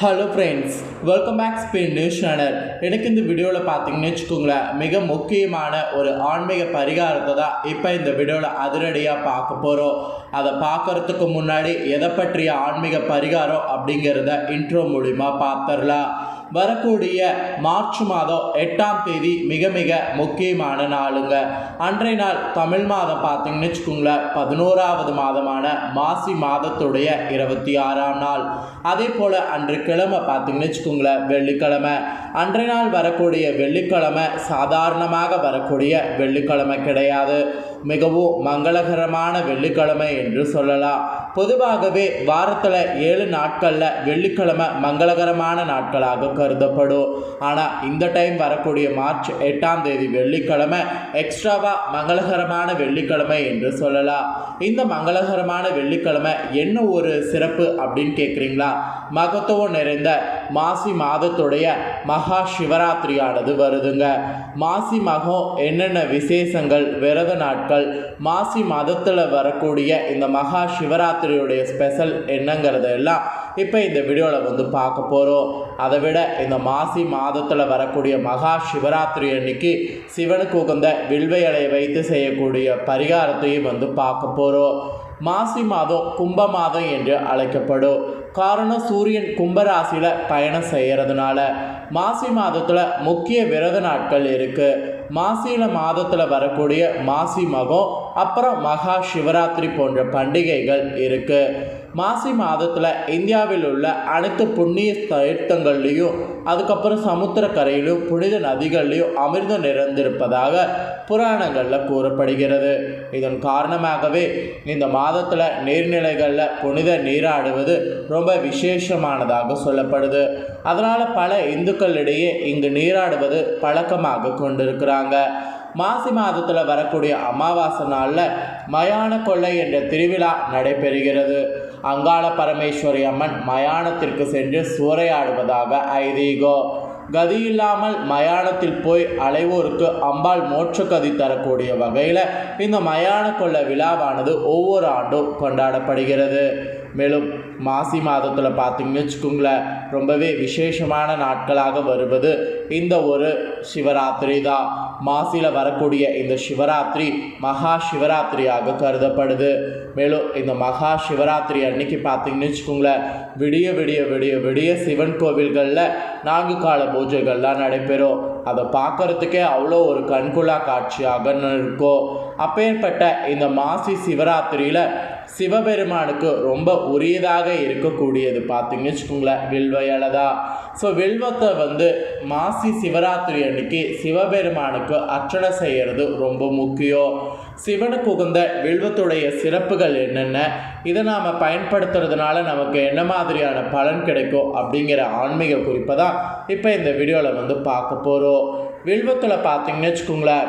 Hello friends welcome back Spain news channel எனக்கு இந்த வீடியோவில் பார்த்தீங்கன்னு வச்சுக்கோங்களேன் மிக முக்கியமான ஒரு ஆன்மீக பரிகாரத்தை தான் இப்போ இந்த வீடியோவில் அதிரடியாக பார்க்க போகிறோம் அதை பார்க்கறதுக்கு முன்னாடி எதை பற்றிய ஆன்மீக பரிகாரம் அப்படிங்கிறத இன்ட்ரோ மூலிமா பார்த்துடலாம். வரக்கூடிய மார்ச் மாதம் எட்டாம் தேதி மிக மிக முக்கியமான நாளுங்க. அன்றைய நாள் தமிழ் மாதம் பார்த்தீங்கன்னு வச்சுக்கோங்களேன் பதினோராவது மாதமான மாசி மாதத்துடைய இருபத்தி ஆறாம் நாள். அதே போல் அன்று கிழமை பார்த்தீங்கன்னு வச்சுக்கோங்களேன் வெள்ளிக்கிழமை. அன்றைய நாள் வரக்கூடிய வெள்ளிக்கிழமை சாதாரணமாக வரக்கூடிய வெள்ளிக்கிழமை கிடையாது. மிகவும் மங்களகரமான வெள்ளிக்கிழமை என்று சொல்லலாம். பொதுவாகவே வாரத்தில் ஏழு நாட்களில் வெள்ளிக்கிழமை மங்களகரமான நாட்களாக கருதப்படும். ஆனால் இந்த டைம் வரக்கூடிய மார்ச் எட்டாம் தேதி வெள்ளிக்கிழமை எக்ஸ்ட்ராவாக மங்களகரமான வெள்ளிக்கிழமை என்று சொல்லலாம். இந்த மங்களகரமான வெள்ளிக்கிழமை என்ன ஒரு சிறப்பு அப்படின்னு கேட்குறீங்களா மகத்துவம் நிறைந்த மாசி மாதத்துடைய மகா சிவராத்திரியானது வருதுங்க. மாசி மகம் என்னென்ன விசேஷங்கள் விரத நாட்கள் மாசி மாதத்தில் வரக்கூடிய இந்த மகா சிவராத்திரியுடைய ஸ்பெஷல் என்னங்கிறத எல்லாம் இப்போ இந்த வீடியோவில் வந்து பார்க்க போகிறோம் அதை விட இந்த மாசி மாதத்தில் வரக்கூடிய மகா சிவராத்திரி அன்னைக்கு சிவனுக்கு உகந்த வில்வை இலையை வைத்து செய்யக்கூடிய பரிகாரத்தையும் வந்து பார்க்க போகிறோம் மாசி மாதம் கும்ப மாதம் என்று அழைக்கப்படும். காரணம் சூரியன் கும்பராசியில் பயணம் செய்கிறதுனால மாசி மாதத்தில் முக்கிய விரத நாட்கள் இருக்குது மாசியில் மாதத்தில் வரக்கூடிய மாசி மகம் அப்புறம் மகா சிவராத்திரி போன்ற பண்டிகைகள் இருக்குது மாசி மாதத்தில் இந்தியாவில் உள்ள அனைத்து புண்ணிய தீர்த்தங்கள்லேயும் அதுக்கப்புறம் சமுத்திரக்கரையிலும் புனித நதிகள்லையும் அமிர்தம் நிறைந்திருப்பதாக புராணங்களில் கூறப்படுகிறது. இதன் காரணமாகவே இந்த மாதத்தில் நீர்நிலைகளில் புனித நீராடுவது ரொம்ப விசேஷமானதாக சொல்லப்படுது. அதனால் பல இந்துக்களிடையே இங்கு நீராடுவது பழக்கமாக கொண்டிருக்கிறாங்க. மாசி மாதத்தில் வரக்கூடிய அமாவாசை நாளில் மயான கொள்ளை என்ற திருவிழா நடைபெறுகிறது. அங்காள பரமேஸ்வரி அம்மன் மயானத்திற்கு சென்று சூறையாடுவதாக ஐதீகோ. கதியில்லாமல் மயானத்தில் போய் அலைவோருக்கு அம்பாள் மோட்சக்கதி தரக்கூடிய வகையில் இந்த மயான கொள்ள விழாவானது ஒவ்வொரு ஆண்டும் கொண்டாடப்படுகிறது. மேலும் மாசி மாதத்தில் பார்த்தீங்கன்னு வச்சுக்கோங்களேன் ரொம்பவே விசேஷமான நாட்களாக வருவது இந்த ஒரு சிவராத்திரி தான். மாசியில் வரக்கூடிய இந்த சிவராத்திரி மகா சிவராத்திரியாக கருதப்படுது. மேலும் இந்த மகா சிவராத்திரி அன்னைக்கு பார்த்தீங்கன்னு வச்சுக்கோங்களேன் விடிய விடிய விடிய விடிய சிவன் கோவில்களில் நான்கு கால பூஜைகள்லாம் நடைபெறும். அதை பார்க்கறதுக்கே அவ்வளோ ஒரு கண்குள்ளா காட்சியாக இருக்கும். அப்பேற்பட்ட இந்த மாசி சிவராத்திரியில் சிவபெருமானுக்கு ரொம்ப உரியதாக இருக்கக்கூடியது. பார்த்தீங்கன்னு வச்சுக்கோங்களேன் வில்வ இலதா ஸோ வில்வத்தை வந்து மாசி சிவராத்திரி அன்னைக்கு சிவபெருமானுக்கு அர்ச்சனை செய்கிறது ரொம்ப முக்கியம். சிவனுக்கு உகந்த வில்வத்துடைய சிறப்புகள் என்னென்ன இதை நாம் பயன்படுத்துறதுனால நமக்கு என்ன மாதிரியான பலன் கிடைக்கும் அப்படிங்கிற ஆன்மீக குறிப்பை தான் இப்போ இந்த வீடியோவில் வந்து பார்க்க போகிறோம் வில்வத்தில் பார்த்தீங்கன்னு வச்சுக்கோங்களேன்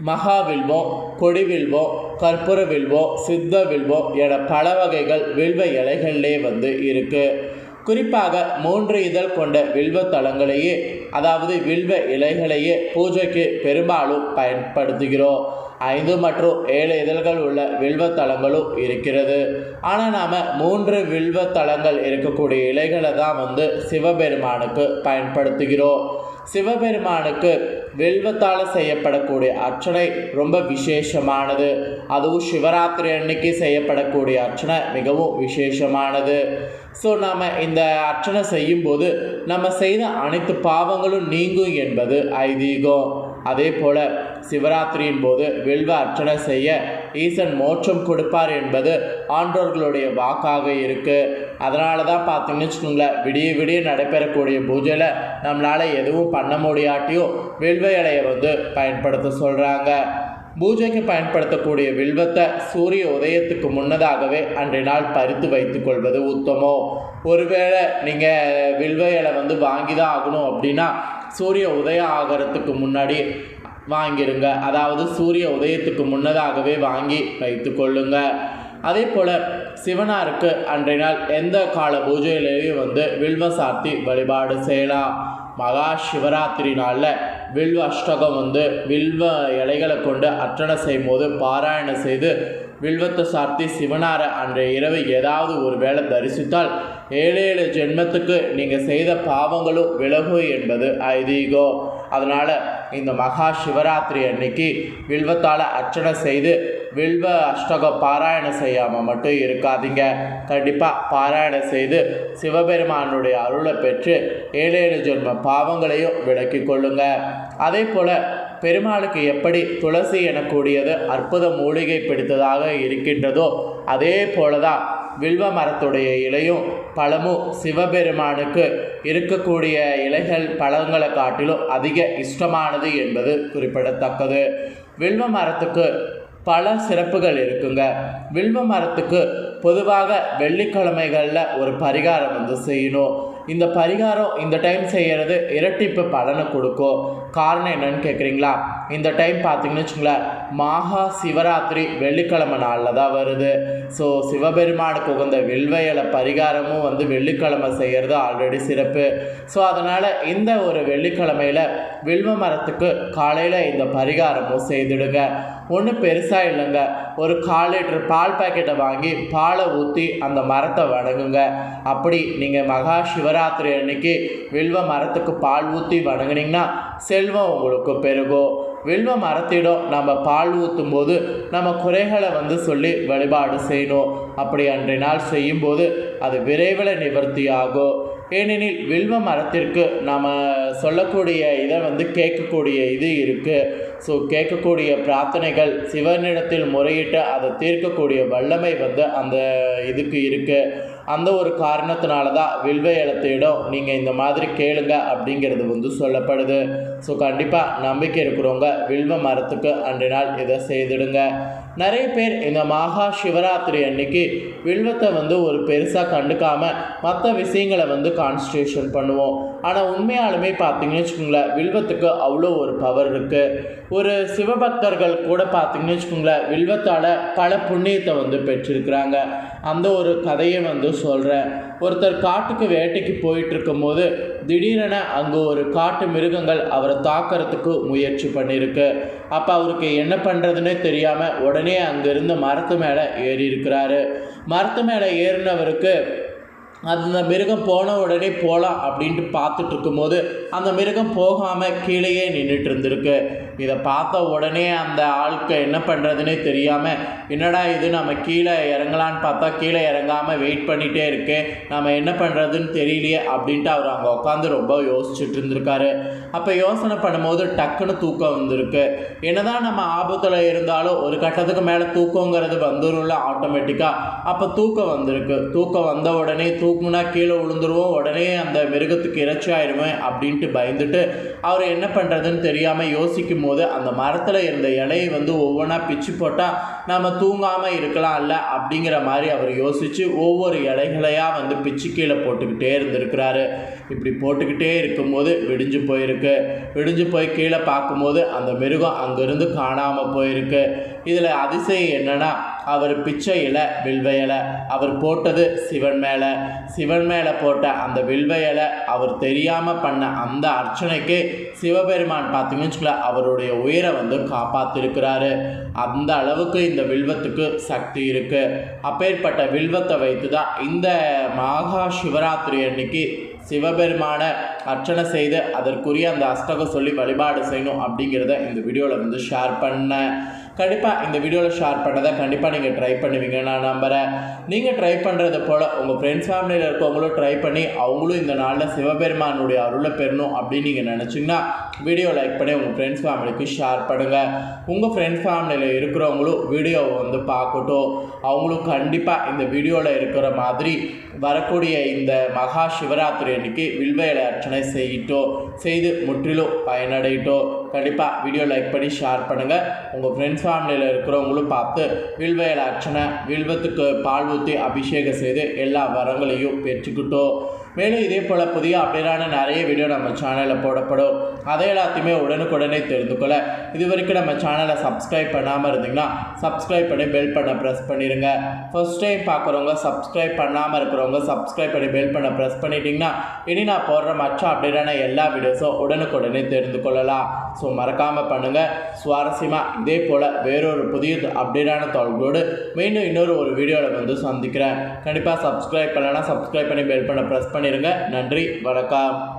மகா வில்வம் கொடி கற்பூர வில்வோ சித்த வில்வோ என பல வகைகள் வில்வ இலைகளிலே வந்து இருக்குது குறிப்பாக மூன்று இதழ் கொண்ட வில்வ தலங்களையே அதாவது வில்வ இலைகளையே பூஜைக்கு பெரும்பாலும் பயன்படுத்துகிறோம். ஐந்து மற்றும் ஏழு இதழ்கள் உள்ள வில்வ தலங்களும் இருக்கிறது. ஆனால் நாம் மூன்று வில்வ தலங்கள் இருக்கக்கூடிய இலைகளை தான் வந்து சிவபெருமானுக்கு பயன்படுத்துகிறோம். சிவபெருமானுக்கு வெல்வத்தால் செய்யப்படக்கூடிய அர்ச்சனை ரொம்ப விசேஷமானது. அதுவும் சிவராத்திரி அன்னைக்கு செய்யப்படக்கூடிய அர்ச்சனை மிகவும் விசேஷமானது. ஸோ நாம் இந்த அர்ச்சனை செய்யும்போது நம்ம செய்த அனைத்து பாவங்களும் நீங்கும் என்பது ஐதீகம். அதே போல் சிவராத்திரியின் போது வெல்வ அர்ச்சனை செய்ய ஈசன் மோட்சம் கொடுப்பார் என்பது ஆண்டோர்களுடைய வாக்காக இருக்குது அதனால தான் பார்த்தீங்கன்னு வச்சுக்கோங்களேன் விடிய விடிய நடைபெறக்கூடிய பூஜையில் நம்மளால் எதுவும் பண்ண முடியாட்டியும் வெல்வ இலையை வந்து பயன்படுத்த சொல்கிறாங்க பூஜைக்கு பயன்படுத்தக்கூடிய வில்வத்தை சூரிய உதயத்துக்கு முன்னதாகவே அன்றைய நாள் பறித்து வைத்து கொள்வது உத்தமம். ஒருவேளை நீங்கள் வில்வ இலை வந்து வாங்கி தான் ஆகணும் அப்படின்னா சூரிய உதயம் ஆகிறதுக்கு முன்னாடி வாங்கிடுங்க அதாவது சூரிய உதயத்துக்கு முன்னதாகவே வாங்கி வைத்து கொள்ளுங்க. அதே போல் சிவனாருக்கு அன்றைய நாள் எந்த கால பூஜையிலேயும் வந்து வில்வ சாத்தி வழிபாடு செய்யலாம். மகா சிவராத்திரி நாளில் வில்வ அஷ்டகம் வந்து வில்வ இலைகளை கொண்டு அர்ச்சனை செய்யும் போது பாராயணம் செய்து வில்வத்தை சார்த்தி சிவனார அன்றைய இரவு ஏதாவது ஒரு வேளை தரிசித்தால் ஏழு ஏழு ஜென்மத்துக்கு நீங்கள் செய்த பாவங்களும் விலகும் என்பது ஐதீகம் அதனால் இந்த மகா சிவராத்திரி அன்னைக்கு வில்வத்தால் அர்ச்சனை செய்து வில்வ அஷ்டக பாராயணம் செய்யாமல் மட்டும் இருக்காதீங்க. கண்டிப்பாக பாராயணம் செய்து சிவபெருமானுடைய அருளை பெற்று ஏழு ஏழு ஜென்ம பாவங்களையும் விளக்கி கொள்ளுங்க. அதே போல் பெருமாளுக்கு எப்படி துளசி எனக்கூடியது அற்புத மூலிகை பிடித்ததாக இருக்கின்றதோ அதே போல தான் வில்வ மரத்துடைய இலையும் பழமும் சிவபெருமானுக்கு இருக்கக்கூடிய இலைகள் பழங்களை காட்டிலும் அதிக இஷ்டமானது என்பது குறிப்பிடத்தக்கது. வில்வ மரத்துக்கு பல சிறப்புகள் இருக்குங்க. வில்வ மரத்துக்கு பொதுவாக வெள்ளிக்கிழமைகளில் ஒரு பரிகாரம் வந்து செய்யணும். இந்த பரிகாரம் இந்த டைம் செய்கிறது இரட்டிப்பு பலனை கொடுக்கும். காரணம் என்னன்னு கேட்குறீங்களா இந்த டைம் பார்த்தீங்கன்னு வச்சுங்களேன் மகா சிவராத்திரி வெள்ளிக்கிழமை நாளில் தான் வருது. ஸோ சிவபெருமானுக்கு உகந்த வில்வையில பரிகாரமும் வந்து வெள்ளிக்கிழமை செய்கிறது ஆல்ரெடி சிறப்பு. ஸோ அதனால் இந்த ஒரு வெள்ளிக்கிழமையில் வில்வ மரத்துக்கு காலையில் இந்த பரிகாரமும் செய்துடுங்க. ஒன்றும் பெருசாக இல்லைங்க. ஒரு கால் லிட்டர் பால் பாக்கெட்டை வாங்கி பாலை ஊற்றி அந்த மரத்தை வணங்குங்க. அப்படி நீங்கள் மகா சிவராத்திரி அன்னைக்கு வில்வ மரத்துக்கு பால் ஊற்றி வணங்குனீங்கன்னா செல்வம் உங்களுக்கு பெருகும் வில்வ மரத்திடம் நம்ம பால் ஊற்றும் போது நம்ம குறைகளை வந்து சொல்லி வழிபாடு செய்யணும். அப்படி அன்றைய நாள் செய்யும்போது அது விரைவில் நிவர்த்தி ஆகும் ஏனெனில் வில்வ மரத்திற்கு நாம் சொல்லக்கூடிய இதை வந்து கேட்கக்கூடிய இது இருக்குது ஸோ கேட்கக்கூடிய பிரார்த்தனைகள் சிவனிடத்தில் முறையிட்டு அதை தீர்க்கக்கூடிய வல்லமை வந்து அந்த இதுக்கு இருக்குது அந்த ஒரு காரணத்தினால தான் வில்வ இலத்தையிடம் நீங்கள் இந்த மாதிரி கேளுங்க அப்படிங்கிறது வந்து சொல்லப்படுது. ஸோ கண்டிப்பாக நம்பிக்கை இருக்கிறவங்க வில்வ மரத்துக்கு அன்றைய நாள் இதை செய்திடுங்க. நிறைய பேர் இந்த மகா சிவராத்திரி அன்னைக்கு வில்வத்தை வந்து ஒரு பெருசாக கண்டுக்காமல் மற்ற விஷயங்களை வந்து கான்சன்ட்ரேஷன் பண்ணுவோம். ஆனால் உண்மையாலுமே பார்த்தீங்கன்னு வச்சுக்கோங்களேன் வில்வத்துக்கு அவ்வளோ ஒரு பவர் இருக்குது ஒரு சிவபக்தர்கள் கூட பார்த்தீங்கன்னு வச்சுக்கோங்களேன் வில்வத்தால் பல புண்ணியத்தை வந்து பெற்றிருக்கிறாங்க. அந்த ஒரு கதையை வந்து சொல்கிறேன் ஒருத்தர் காட்டுக்கு வேட்டைக்கு போயிட்டு இருக்கும்போது திடீரென அங்கே ஒரு காட்டு மிருகங்கள் அவரை தாக்கிறதுக்கு முயற்சி பண்ணியிருக்கு. அப்போ அவருக்கு என்ன பண்ணுறதுன்னே தெரியாமல் உடனே அங்கேருந்து மரத்து மேலே ஏறி இருக்கிறாரு மரத்து மேலே ஏறினவருக்கு அந்த மிருகம் போன உடனே போகலாம் அப்படின்ட்டு பார்த்துட்டு இருக்கும்போது அந்த மிருகம் போகாமல் கீழேயே நின்றுட்டு இருந்திருக்கு. இதை பார்த்த உடனே அந்த ஆளுக்கு என்ன பண்ணுறதுனே தெரியாமல் என்னடா இது நம்ம கீழே இறங்கலான்னு பார்த்தா கீழே இறங்காமல் வெயிட் பண்ணிகிட்டே இருக்கு நம்ம என்ன பண்ணுறதுன்னு தெரியலையே அப்படின்ட்டு அவர் அங்கே உட்காந்து ரொம்ப யோசிச்சுட்டு இருந்திருக்காரு. அப்போ யோசனை பண்ணும்போது டக்குன்னு தூக்கம் வந்திருக்கு. என்னதான் நம்ம ஆபத்தில் இருந்தாலும் ஒரு கட்டத்துக்கு மேலே தூக்கங்கிறது வந்துடும்ல ஆட்டோமேட்டிக்காக அப்போ தூக்கம் வந்திருக்கு. தூக்கம் வந்த உடனே தூக்குனா கீழே விழுந்துருவோம் உடனே அந்த மிருகத்துக்கு இறைச்சி ஆயிடுவேன் அப்படின்ட்டு பயந்துட்டு அவர் என்ன பண்ணுறதுன்னு தெரியாமல் யோசிக்கும் போது அந்த மரத்தில் இருந்த இலையை வந்து ஒவ்வொன்றா பிச்சு போட்டால் நம்ம தூங்காமல் இருக்கலாம்ல அப்படிங்கிற மாதிரி அவர் யோசித்து ஒவ்வொரு இலைகளையாக வந்து பிச்சு கீழே போட்டுக்கிட்டே இருந்திருக்கிறாரு. இப்படி போட்டுக்கிட்டே இருக்கும்போது விடிஞ்சு போயிருக்கு. விடிஞ்சு போய் கீழே பார்க்கும்போது அந்த மிருகம் அங்கேருந்து காணாமல் போயிருக்கு. இதில் அதிசயம் என்னன்னா அவர் பிச்சை இலை வில்வ இலை அவர் போட்டது சிவன் மேலே. சிவன் மேலே போட்ட அந்த வில்வ இலை அவர் தெரியாமல் பண்ண அந்த அர்ச்சனைக்கு சிவபெருமான் பார்த்தீங்கன்னு சொல்ல அவருடைய உயிரை வந்து காப்பாற்றிருக்கிறாரு அந்த அளவுக்கு இந்த வில்வத்துக்கு சக்தி இருக்குது அப்பேற்பட்ட வில்வத்தை வைத்து தான் இந்த மகா சிவராத்திரி அன்னைக்கு சிவபெருமானை அர்ச்சனை செய்து அதற்குரிய அந்த அஷ்டகம் சொல்லி வழிபாடு செய்யணும் அப்படிங்கிறத இந்த வீடியோவில் வந்து ஷேர் பண்ணேன். கண்டிப்பாக இந்த வீடியோவில் ஷேர் பண்ணதை கண்டிப்பாக நீங்கள் ட்ரை பண்ணுவீங்க நான் நம்புகிறேன் நீங்கள் ட்ரை பண்ணுறது போல் உங்கள் ஃப்ரெண்ட்ஸ் ஃபேமிலியில் இருக்கவங்களும் ட்ரை பண்ணி அவங்களும் இந்த நாளில் சிவபெருமானுடைய அருளை பெறணும் அப்படின்னு நீங்கள் நினச்சிங்கன்னா வீடியோ லைக் பண்ணி உங்கள் ஃப்ரெண்ட்ஸ் ஃபேமிலிக்கு ஷேர் பண்ணுங்கள் உங்கள் ஃப்ரெண்ட்ஸ் ஃபேமிலியில் இருக்கிறவங்களும் வீடியோவை வந்து பார்க்கட்டும். அவங்களும் கண்டிப்பாக இந்த வீடியோவில் இருக்கிற மாதிரி வரக்கூடிய இந்த மகா சிவராத்திரி அன்னைக்கு வில்வேலை அர்ச்சனை செய்யிட்டோம். செய்து முற்றிலும் பயனடையிட்டோம். கண்டிப்பாக வீடியோ லைக் பண்ணி ஷேர் பண்ணுங்கள் உங்கள் ஃப்ரெண்ட்ஸ் ஃபேமிலியில் இருக்கிறவங்களும் பார்த்து வில்வயல் அர்ச்சனை வில்வத்துக்கு பால் ஊற்றி அபிஷேகம் செய்து எல்லா வரங்களையும் பெற்றுக்கிட்டோம். மேலும் இதே போல் புதிய அப்டேட்டான நிறைய வீடியோ நம்ம சேனலில் போடப்படும். அதை எல்லாத்தையுமே உடனுக்குடனே தெரிந்து கொள்ள. இது வரைக்கும் நம்ம சேனலை சப்ஸ்கிரைப் பண்ணாமல் இருந்தீங்கன்னா சப்ஸ்கிரைப் பண்ணி பெல் பண்ண ப்ரெஸ் பண்ணிடுங்க ஃபர்ஸ்ட் டைம் பார்க்குறவங்க சப்ஸ்கிரைப் பண்ணாமல் இருக்கிறவங்க சப்ஸ்கிரைப் பண்ணி பெல் பண்ண ப்ரெஸ் பண்ணிட்டீங்கன்னா இனி நான் போடுற மற்ற அப்டேட்டான எல்லா வீடியோஸும் உடனுக்குடனே தெரிந்து கொள்ளலாம். ஸோ மறக்காமல் பண்ணுங்கள் சுவாரஸ்யமாக இதே போல் வேறொரு புதிய அப்டேட்டான தகவல்களோடு மீண்டும் இன்னொரு ஒரு வீடியோவில் வந்து சந்திக்கிறேன். கண்டிப்பாக சப்ஸ்கிரைப் பண்ணலைன்னா சப்ஸ்கிரைப் பண்ணி பெல் பண்ண ப்ரெஸ் பண்ணிடுங்க நன்றி வணக்கம்.